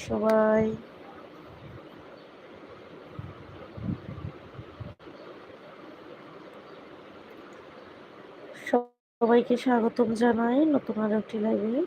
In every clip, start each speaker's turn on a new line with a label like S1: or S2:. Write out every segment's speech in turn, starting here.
S1: সবাই। সবাইকে স্বাগতম জানাই নতুন আর একটি লাইভে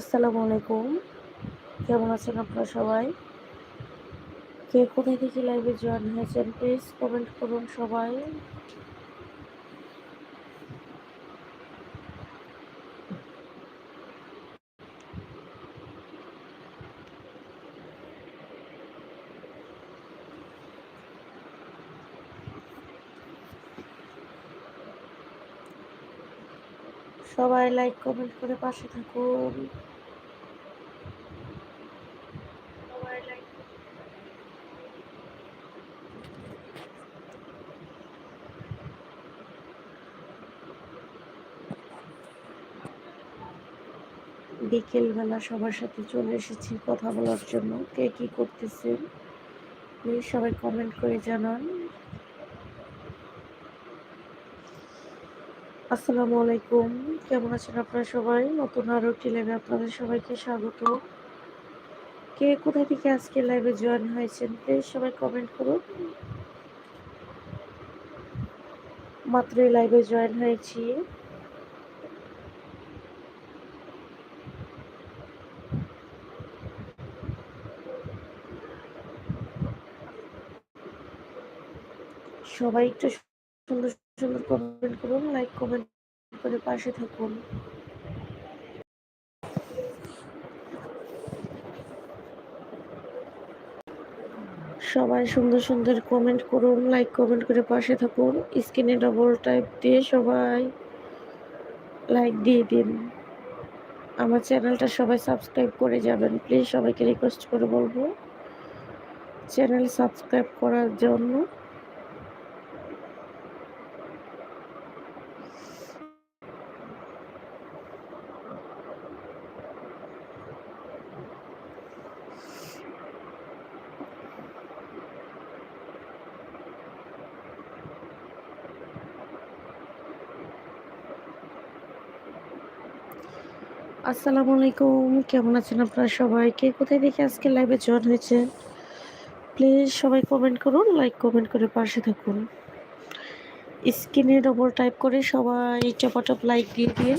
S1: আসসালামু আলাইকুম। কেমন আছেন আপনারা সবাই? কে কোথায় থেকে লাইভে জয়েন হয়েছেন প্লিজ কমেন্ট করুন সবাই। সবাই লাইক, কমেন্ট করে পাশে থাকুন। বিকেলবেলা সবার সাথে চলে এসেছি কথা বলার জন্য, কে কি করতেছেন প্লিজ সবাই কমেন্ট করে জানান। আসসালামু আলাইকুম। কেমন আছেন আপনারা সবাই? নতুন আরও একটি লাইভে আপনাদের সবাইকে স্বাগত। কে কোথা থেকে আজকে লাইভে জয়েন হয়েছেন? প্লিজ সবাই কমেন্ট করুন। মাত্রই লাইভে জয়েন হয়েছি। সবাই একটু সুন্দর সুন্দর কমেন্ট করুন লাইক কমেন্ট করে পাশে থাকুন। সবাই সুন্দর সুন্দর কমেন্ট করুন লাইক কমেন্ট করে পাশে থাকুন। স্ক্রিনে ডবল টাইপ দিয়ে সবাই লাইক দিয়ে দিন। আমার চ্যানেলটা সবাই সাবস্ক্রাইব করে যাবেন। প্লিজ সবাইকে রিকোয়েস্ট করে বলব চ্যানেল সাবস্ক্রাইব করার জন্য। আসসালামু আলাইকুম। কেমন আছেন আপনারা সবাই? কে কোথায় দেখে আজকে লাইভে জয়েন হয়েছে প্লিজ সবাই কমেন্ট করুন লাইক কমেন্ট করে পাশে থাকুন। স্ক্রিনে ডবল টাইপ করে সবাই টপাটপ লাইক দিয়ে দিন।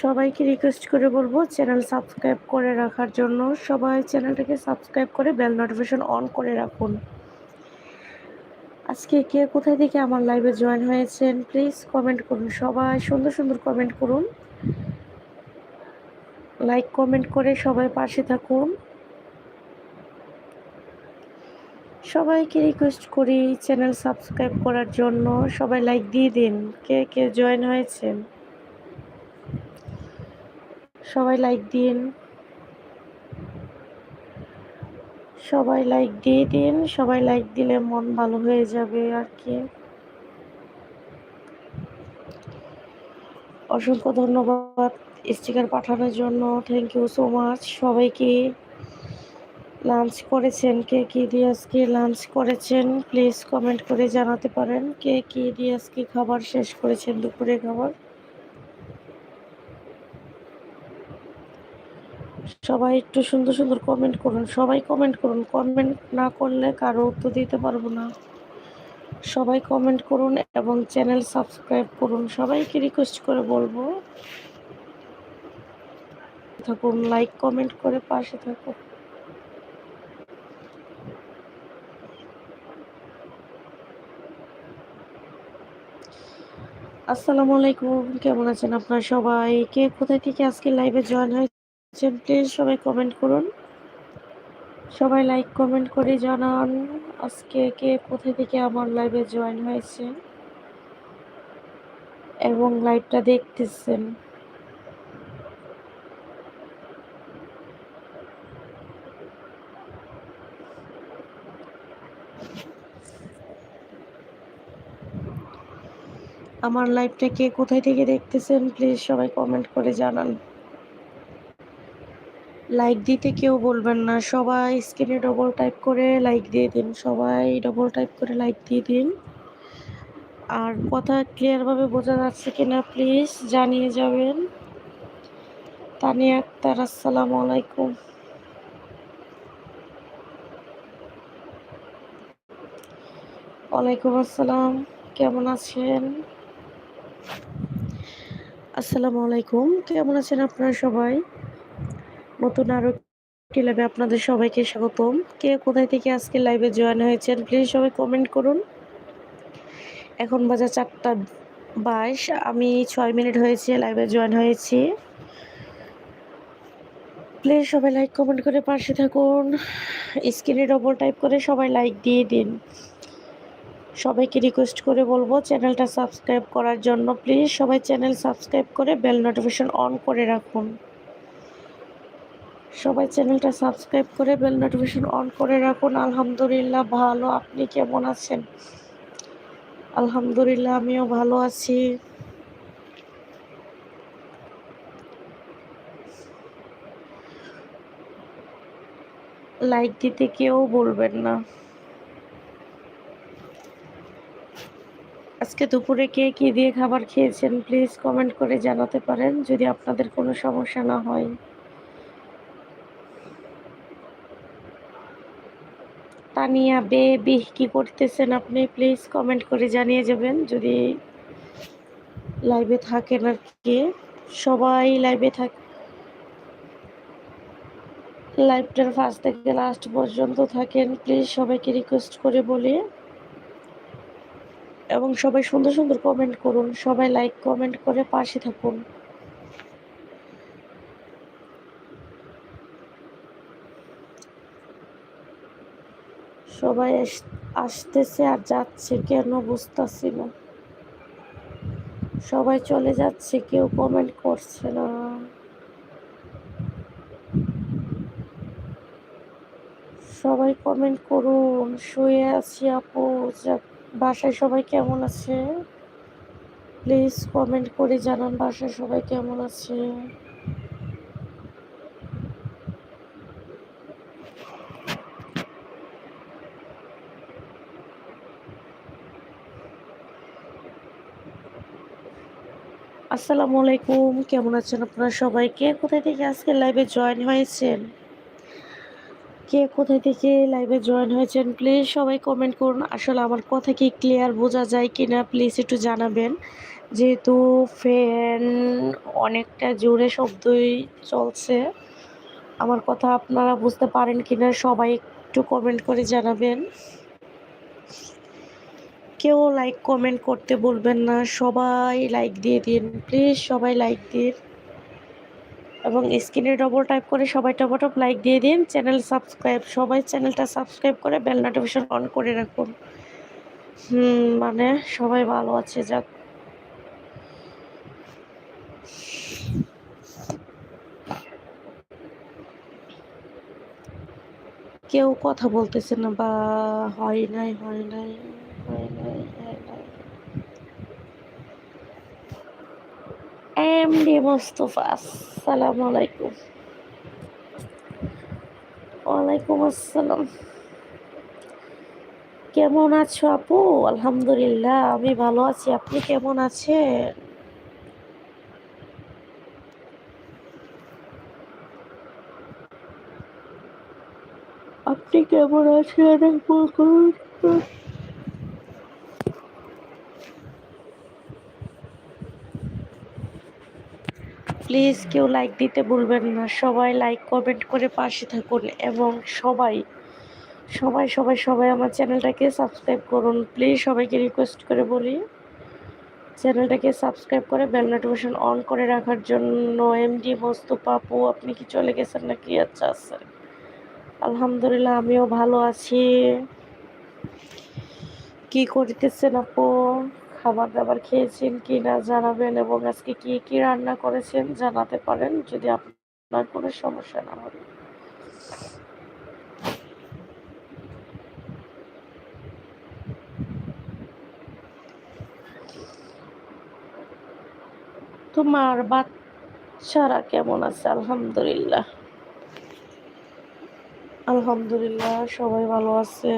S1: সবাইকে রিকোয়েস্ট করে বলব চ্যানেল সাবস্ক্রাইব করে রাখার জন্য। সবাই চ্যানেলটাকে সাবস্ক্রাইব করে বেল নোটিফিকেশন অন করে রাখুন। আজকে কে কোথায় থেকে আমার লাইভে জয়েন হয়েছেন প্লিজ কমেন্ট করুন। সবাই সুন্দর সুন্দর কমেন্ট করুন। লাইক কমেন্ট করে সবাই পাশে থাকুন। সবাইকে রিকোয়েস্ট করি চ্যানেল সাবস্ক্রাইব করার জন্য। সবাই লাইক দিয়ে দিন, কে কে জয়েন হয়েছেন? সবাই লাইক দিন। সবাই লাইক দিয়ে দিন, সবাই লাইক দিলে মন ভালো হয়ে যাবে আর কি। অসংখ্য ধন্যবাদ স্টিকার পাঠানোর জন্য থ্যাংক ইউ সো মাচ সবাইকে লাঞ্চ করেছেন? কে কি দিয়ে আজকে লাঞ্চ করেছেন? প্লিজ কমেন্ট করে জানাতে পারেন। কে কি দিয়ে আজকে খাবার শেষ করেছেন? দুপুরে খাবার। সবাই একটু সুন্দর সুন্দর কমেন্ট করুন। সবাই কমেন্ট করুন। কমেন্ট না করলে কারও উত্তর দিতে পারব না। সবাই কমেন্ট করুন এবং চ্যানেল সাবস্ক্রাইব করুন। সবাইকে রিকোয়েস্ট করে বলব। থাকুন লাইক কমেন্ট করে পাশে থাকুন। আসসালামু আলাইকুম। কেমন আছেন আপনারা সবাই? কে কোথায় থেকে আজকে লাইভে জয়েন হয়েছেন প্লিজ সবাই কমেন্ট করুন। সবাই লাইক কমেন্ট করে জানান আজকে কে কোথায় থেকে আমার লাইভে জয়েন হয়েছে এবং লাইভটা দেখতেছেন। আমার লাইভটা কে কোথায় থেকে দেখতেছেন প্লিজ সবাই কমেন্ট করে জানান। লাইক দিতে কেউ বলবেন না। সবাই স্ক্রিনে ডবল টাইপ করে লাইক দিয়ে দিন। সবাই ডবল টাইপ করে লাইক দিয়ে দিন। আর কথা ক্লিয়ারভাবে বোঝা যাচ্ছে কিনা প্লিজ জানিয়ে যাবেন। তানিয়া আক্তার, আসসালামু আলাইকুম। ওয়ালাইকুম আসসালাম। কেমন আছেন? আসসালামু আলাইকুম। কেমন আছেন আপনারা সবাই? নতুন আরও একটি লাইভে আপনাদের সবাইকে স্বাগতম। কে কোথায় থেকে আজকে লাইভে জয়েন হয়েছেন প্লিজ সবাই কমেন্ট করুন। এখন বাজার চারটা বাইশ, আমি ছয় মিনিট হয়েছে লাইভে জয়েন হয়েছি। প্লিজ সবাই লাইক কমেন্ট করে পাশে থাকুন। স্ক্রিনে ডবল টাইপ করে সবাই লাইক দিয়ে দিন। সবাইকে রিকোয়েস্ট করে বলব চ্যানেলটা সাবস্ক্রাইব করার জন্য প্লিজ সবাই চ্যানেল সাবস্ক্রাইব করে বেল নোটিফিকেশন অন করে রাখুন। সবাই চ্যানেলটা সাবস্ক্রাইব করে বেল নোটিফিকেশন অন করে রাখুন। আলহামদুলিল্লাহ ভালো। আপনি কেমন আছেন? আলহামদুলিল্লাহ, আমিও ভালো আছি। লাইক দিতে কেউ বলবেন না। আজকে দুপুরে কে কী দিয়ে খাবার খেয়েছেন প্লিজ কমেন্ট করে জানাতে পারেন। যদি আপনাদের কোনো সমস্যা না হয়। তানিয়া বেবি কি করতেছেন আপনি? প্লিজ কমেন্ট করে জানিয়ে যাবেন। যদি লাইভে থাকেন আর কি। সবাই লাইভে থাক লাইভটার ফার্স্ট থেকে লাস্ট পর্যন্ত থাকেন। প্লিজ সবাইকে রিকোয়েস্ট করে বলি। এবং সবাই সুন্দর সুন্দর কমেন্ট করুন। সবাই লাইক কমেন্ট করে পাশে থাকুন। সবাই আসতেছে আর যাচ্ছে কেন বুঝতেছি না। সবাই চলে যাচ্ছে, কেউ কমেন্ট করছে না। সবাই কমেন্ট করুন, শুয়ে আছি আপু বাসায় সবাই কেমন আছে? প্লিজ কমেন্ট করে জানান বাসায় সবাই কেমন আছে। আসসালামু আলাইকুম। কেমন আছেন আপনারা সবাই? কে কোথায় থেকে আজকে লাইভে জয়েন হয়েছেন? কে কোথায় থেকে লাইভে জয়েন হয়েছেন? প্লিজ সবাই কমেন্ট করুন। আসলে আমার কথা কি ক্লিয়ার বোঝা যায় কি না প্লিজ একটু জানাবেন। যেহেতু ফ্যান অনেকটা জোরে শব্দই চলছে। আমার কথা আপনারা বুঝতে পারেন কি না সবাই একটু কমেন্ট করে জানাবেন। কেউ লাইক কমেন্ট করতে বলবেন না। সবাই লাইক দিয়ে দিন। প্লিজ সবাই লাইক দিন। এবং স্ক্রিনে ডবল টাইপ করে সবাই টপ টপ লাইক দিয়ে দিন। চ্যানেল সাবস্ক্রাইব সবাই চ্যানেলটা সাবস্ক্রাইব করে বেল নোটিফিকেশন অন করে রাখুন। হুম মানে সবাই ভালো আছে, যাক। কেউ কথা বলতেছে না বা হয় নাই হয় নাই। কেমন আছো আপু? আলহামদুলিল্লাহ আমি ভালো আছি। আপনি কেমন আছেন? আপনি কেমন আছেন? প্লিজ কেউ লাইক দিতে ভুলবেন না। সবাই লাইক কমেন্ট করে পাশে থাকুন এবং সবাই সবাই সবাই সবাই আমার চ্যানেলটাকে সাবস্ক্রাইব করুন। প্লিজ সবাইকে রিকোয়েস্ট করে বলি চ্যানেলটাকে সাবস্ক্রাইব করে বেল নোটিফিকেশন অন করে রাখার জন্য। এমডি মস্তু পাপু, আপনি কি চলে গেছেন নাকি? আচ্ছা আচ্ছা। আলহামদুলিল্লাহ, আমিও ভালো আছি। কি করতেছেন আপু? খাবার দাবার খেয়েছেন কি না জানাবেন এবং আজকে কি কি রান্না করেছেন জানাতে পারেন যদি আপনার কোনো সমস্যা না হয়। তোমার বাচ্চারা কেমন আছে? আলহামদুলিল্লাহ। আলহামদুলিল্লাহ, সবাই ভালো আছে।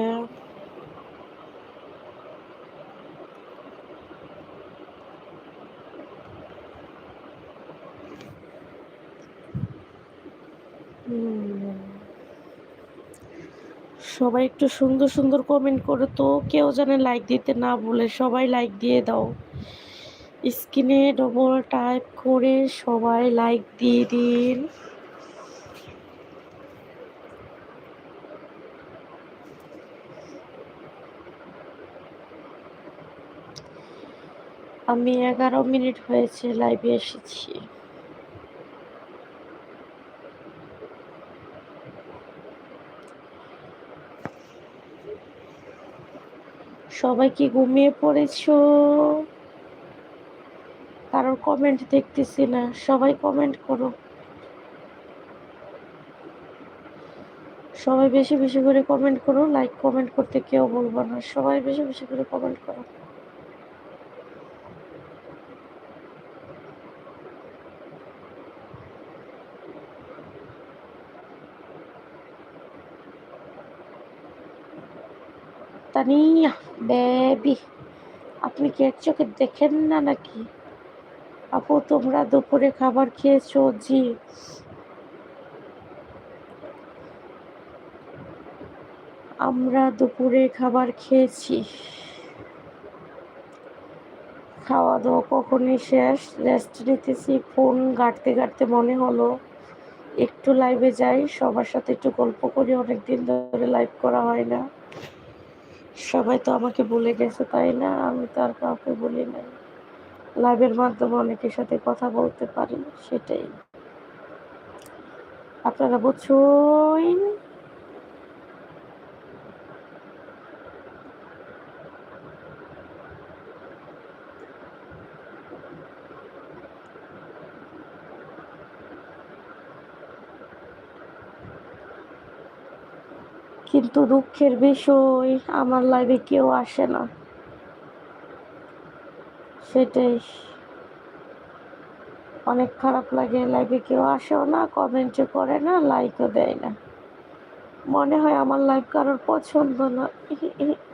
S1: সবাই একটু সুন্দর সুন্দর কমেন্ট করে তো। কেউ জানে লাইক দিতে না বলে সবাই লাইক দিয়ে দাও। স্ক্রিনে ডবল টাইপ করে সবাই লাইক দিয়ে দিন। আমি এগারো মিনিট হয়েছে লাইভে এসেছি। সবাই কি ঘুমিয়ে পড়েছো? কারোর কমেন্ট দেখতেছি না, সবাই কমেন্ট করো। সবাই বেশি বেশি করে কমেন্ট করো লাইক কমেন্ট করতে কেউ বলব না, সবাই বেশি বেশি করে কমেন্ট করো। তানিয়া বেবি আপনি কি এক চোখে দেখেন না নাকি? আপু, তোমরা দুপুরে খাবার খেয়েছো, জি। আমরা দুপুরে খাবার খেয়েছি। খাওয়া দাওয়া কখনই শেষ। রেস্ট নিতেছি, ফোন ঘাটতে ঘাটতে মনে হলো। একটু লাইভে যাই, সবার সাথে একটু গল্প করি, অনেকদিন ধরে লাইভ করা হয় না। সবাই তো আমাকে বলে গেছে, তাই না? আমি তো আর কাউকে বলি নাই। লাইভের মাধ্যমে অনেকের সাথে কথা বলতে পারি, সেটাই। আপনারা বুঝুন কিন্তু দুঃখের বিষয় আমার লাইফে কেউ আসে না। সেটাই। অনেক খারাপ লাগে লাইফে কেউ আসেও না কমেন্টও করে না লাইকও দেয় না। মনে হয় আমার লাইফ কারোর পছন্দ না।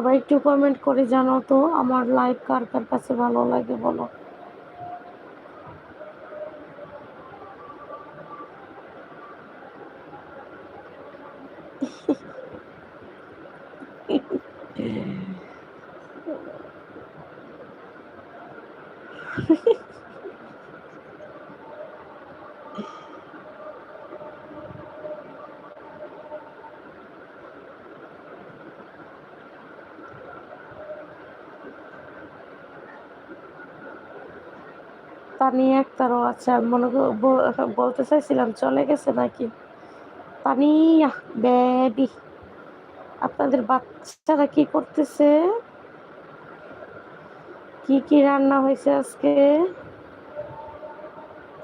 S1: সবাই একটু কমেন্ট করে জানো তো আমার লাইভ কার কার কাছে ভালো লাগে বলো। তানিয়া একতারও আছে আমি মনে কর- বলতে চাইছিলাম, চলে গেছে নাকি? তানিয়া বেবি আপনাদের বাচ্চারা কি করতেছে? কি কি রান্না হয়েছে আজকে?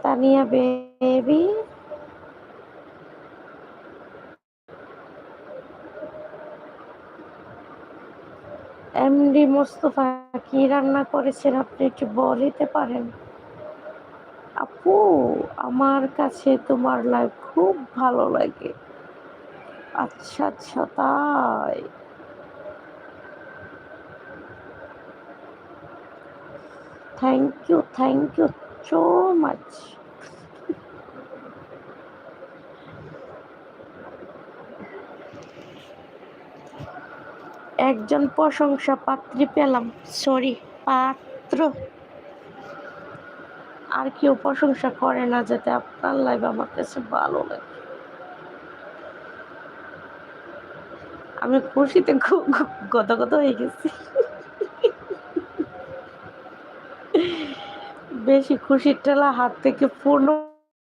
S1: তানিয়া বেবি এমডি মোস্তফা, কি রান্না করেছেন আপনি একটু বলিতে পারেন? আপু, আমার কাছে তোমার লাইভ খুব ভালো লাগে। আচ্ছা আচ্ছা তাই। Thank you thank you so much একজন প্রশংসা পাত্রী পেলাম সরি পাত্র। আর কেউ প্রশংসা করে না যাতে আপনার লাইভ আমার কাছে ভালো লাগে। আমি খুশিতে খুব গত হয়ে গেছি। বেশি খুশির টেলা হাত থেকে পূর্ণ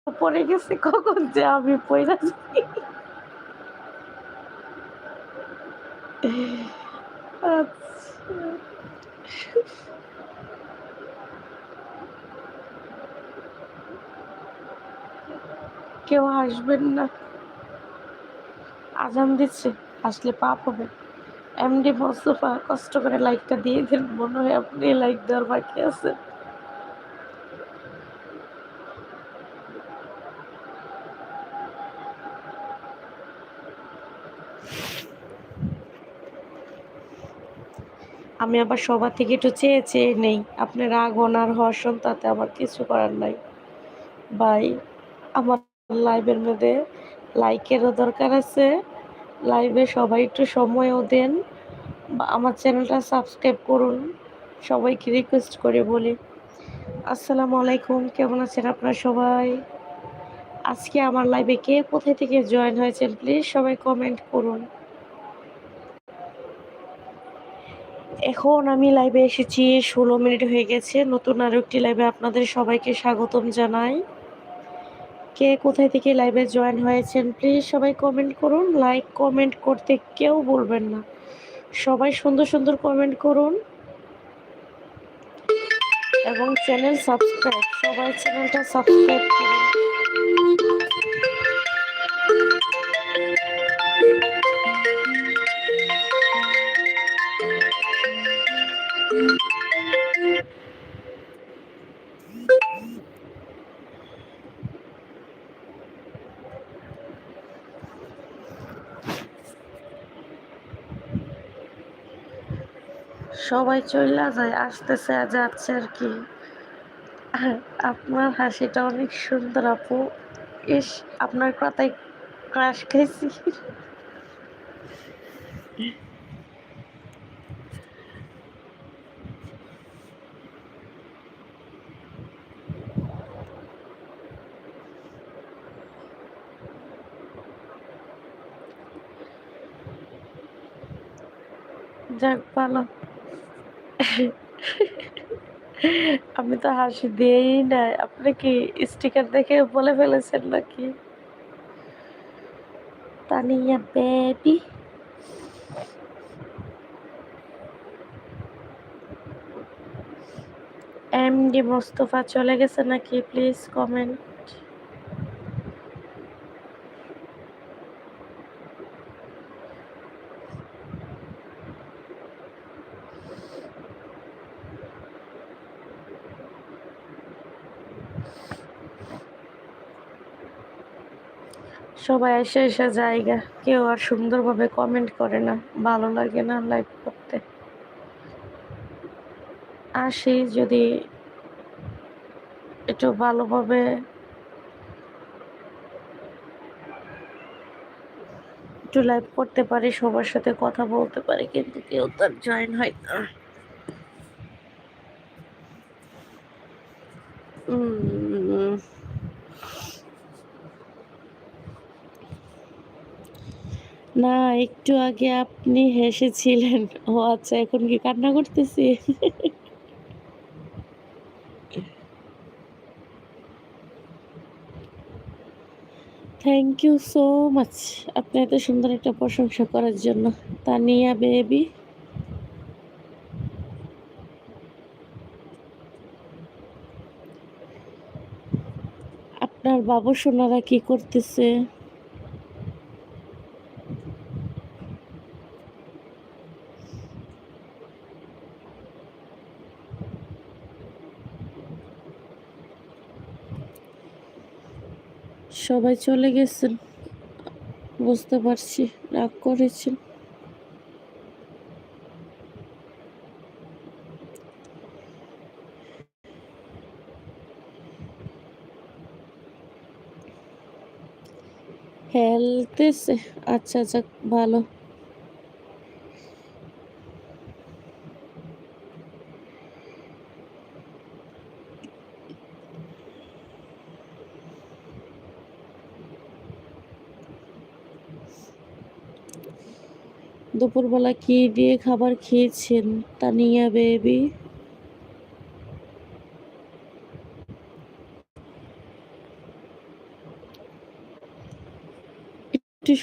S1: পড়ে গেছে কখন যে আমি পড়া আচ্ছা। কেউ হাসবেন না। আজান দিচ্ছে, আসলে পাপ হবে। এমডি মোস্তফা কষ্ট করে লাইকটা দিয়ে দেন, মনে হয় আপনি লাইক দেওয়ার বাকি আছে। আমি আবার সবার থেকে একটু চেয়ে চেয়ে নেই। আপনার রাগ ওনার হর্ষণ তাতে আমার কিছু করার নাই। বাই আমার লাইভের মধ্যে লাইকেরও দরকার আছে। লাইভে সবাই একটু সময়ও দেন। বা আমার চ্যানেলটা সাবস্ক্রাইব করুন। সবাইকে রিকোয়েস্ট করে বলি। আসসালামু আলাইকুম, কেমন আছেন আপনারা সবাই? আজকে আমার লাইভে কে কোথায় থেকে জয়েন হয়েছেন প্লিজ সবাই কমেন্ট করুন। এখন আমি লাইভে এসেছি, ষোলো মিনিট হয়ে গেছে। নতুন আরও একটি লাইভে আপনাদের সবাইকে স্বাগতম জানাই। কে কোথায় থেকে লাইভে জয়েন হয়েছেন প্লিজ সবাই কমেন্ট করুন। লাইক কমেন্ট করতে কেউ বলবেন না। সবাই সুন্দর সুন্দর কমেন্ট করুন। এবং চ্যানেল সাবস্ক্রাইব সবাই চ্যানেলটা সাবস্ক্রাইব করুন। সবাই চইলা যায়, আসতেছে আর যাচ্ছে আর কি। আপনার হাসিটা অনেক সুন্দর আপু। ইস, আপনার কথায় ক্রাশ খাইছি যাক ভালো আমি তো হাসি দিয়েই নাই। আপনি কি স্টিকার দেখে বলে ফেলেছেন নাকি? তানিয়া বেবি এমডি মোস্তফা চলে গেছে নাকি? প্লিজ কমেন্ট সবাই এসে এসে জায়গা। কেউ আর সুন্দরভাবে কমেন্ট করে না। ভালো লাগে না লাইভ করতে। আসি যদি একটু ভালোভাবে একটু লাইভ করতে পারি, সবার সাথে কথা বলতে পারি, কিন্তু কেউ তার জয়েন হয় না। না, একটু আগে আপনি হেসেছিলেন। ও আচ্ছা এখন কি কান্না করতেছি? থ্যাংক ইউ সো মাচ আপনি এত সুন্দর একটা প্রশংসা করার জন্য। তানিয়া বেবি আপনার বাবু সোনারা কি করতেছে? সবাই চলে গেছেন বুঝতে পারছি রাগ করেছেন। হেলতেছে আচ্ছা আচ্ছা ভালো। দুপুরবেলা কি দিয়ে খাবার খেয়েছেন তানিয়া বেবি?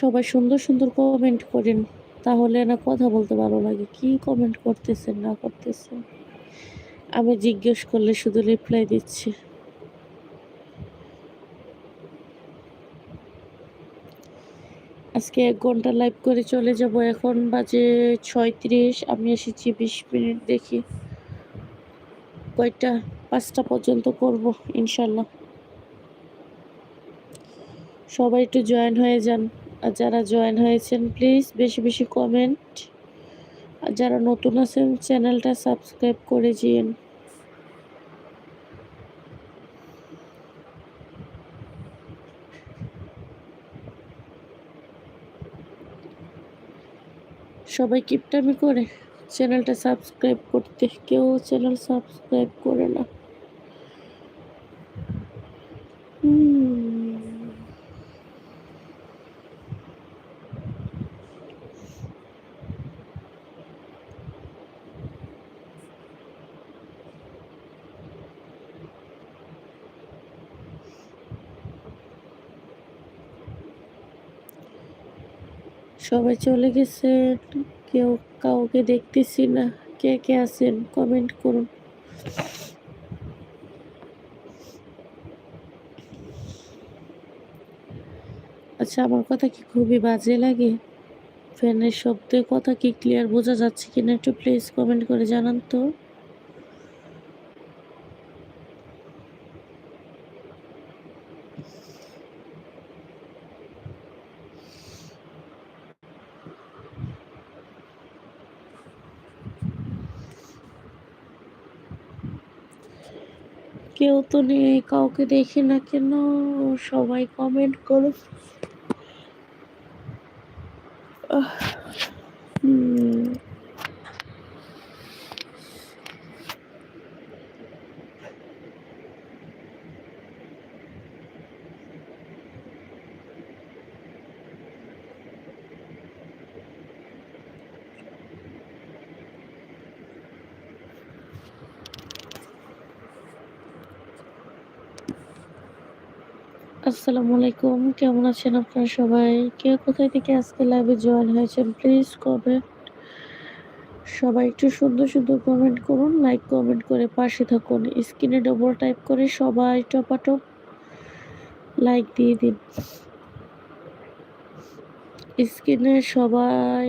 S1: সবাই সুন্দর সুন্দর কমেন্ট করেন, তাহলে না কথা বলতে ভালো লাগে। কি কমেন্ট করতেছেন, না করতেছেন? আমি জিজ্ঞেস করলে শুধু রিপ্লাই দিচ্ছি। আজকে এক ঘণ্টা লাইভ করে চলে যাব। এখন বাজে ছয়ত্রিশ, আমি এসেছি বিশ মিনিট দেখি। কয়টা? পাঁচটা পর্যন্ত করব, ইনশাল্লাহ। সবাই একটু জয়েন হয়ে যান। আর যারা জয়েন হয়েছেন প্লিজ বেশি বেশি কমেন্ট আর যারা নতুন আছেন চ্যানেলটা সাবস্ক্রাইব করে দিন সবাই কিপটামি করে চ্যানেলটা সাবস্ক্রাইব করতে। কেউ চ্যানেল সাবস্ক্রাইব করে না। সবাই চলে গেছে। কেউ কাউকে দেখতেছি না। কে কে আছেন? কমেন্ট করুন। আচ্ছা আমার কথা কি খুবই বাজে লাগে? ফ্যানের শব্দে কথা কি ক্লিয়ার বোঝা যাচ্ছে কিনা একটু প্লিজ কমেন্ট করে জানান তো। কেউ তো নেই কাউকে দেখি না কেন? সবাই কমেন্ট করো। আসসালামু আলাইকুম। কেমন আছেন আপনারা সবাই? কে কোথায় থেকে আজকে লাইভে জয়েন হয়েছেন প্লিজ কমেন্ট সবাই একটু সুন্দর সুন্দর কমেন্ট করুন লাইক কমেন্ট করে পাশে থাকুন। স্ক্রিনে ডবল টাইপ করে সবাই টপাটপ লাইক দিয়ে দিন। স্ক্রিনে সবাই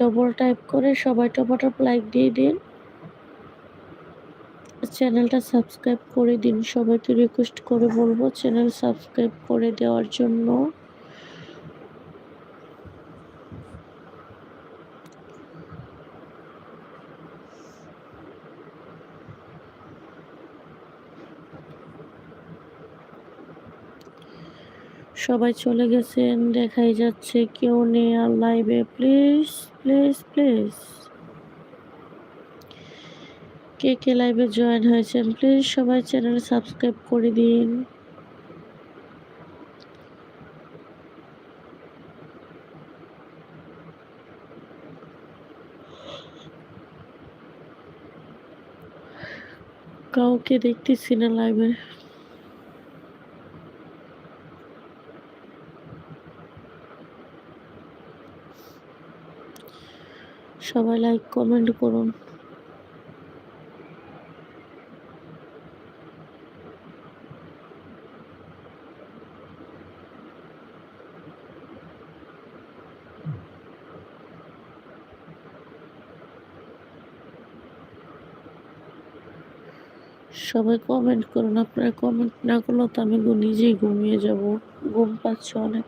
S1: ডবল টাইপ করে সবাই টপাটপ লাইক দিয়ে দিন। চ্যানেলটা সাবস্ক্রাইব করে দিন। সবাইকে রিকোয়েস্ট করে বলব চ্যানেল সাবস্ক্রাইব করে দেওয়ার জন্য। সবাই চলে গেছেন, দেখাই যাচ্ছে কেউ নেই আর লাইভে প্লিজ প্লিজ প্লিজ কে কে লাইভে জয়েন হয়েছেন প্লিজ সবাই চ্যানেল সাবস্ক্রাইব করে দিন। কাউকে দেখতেছি না লাইভে সবাই লাইক কমেন্ট করুন। সবাই কমেন্ট করুন। আপনারা কমেন্ট না করলেও তো আমি নিজেই ঘুমিয়ে যাব। ঘুম পাচ্ছে অনেক।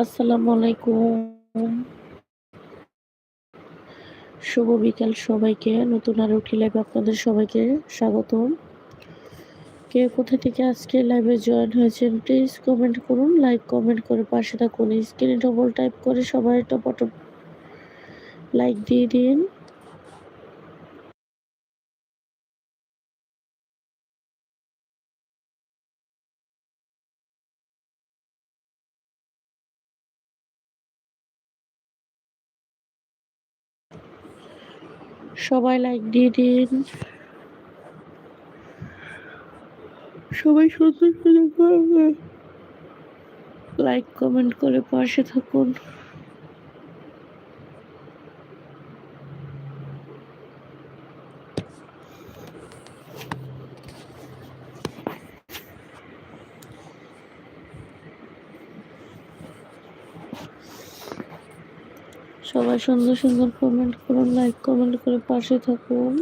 S1: আসসালামু আলাইকুম। শুভ বিকাল সবাইকে। নতুন আর উঠি লাইভে আপনাদের সবাইকে স্বাগতম। কে কোথা থেকে আজকে লাইভে জয়েন হয়েছেন প্লিজ কমেন্ট করুন লাইক কমেন্ট করে পাশে থাকুন। স্ক্রিনে ডবল টাইপ করে সবাই টপ লাইক দিয়ে দিন। সবাই লাইক দিয়ে দিন। সবাই সুন্দর সুন্দর লাইক কমেন্ট করে পাশে থাকুন। সবাই সুন্দর সুন্দর কমেন্ট করুন লাইক কমেন্ট করে পাশে থাকুন।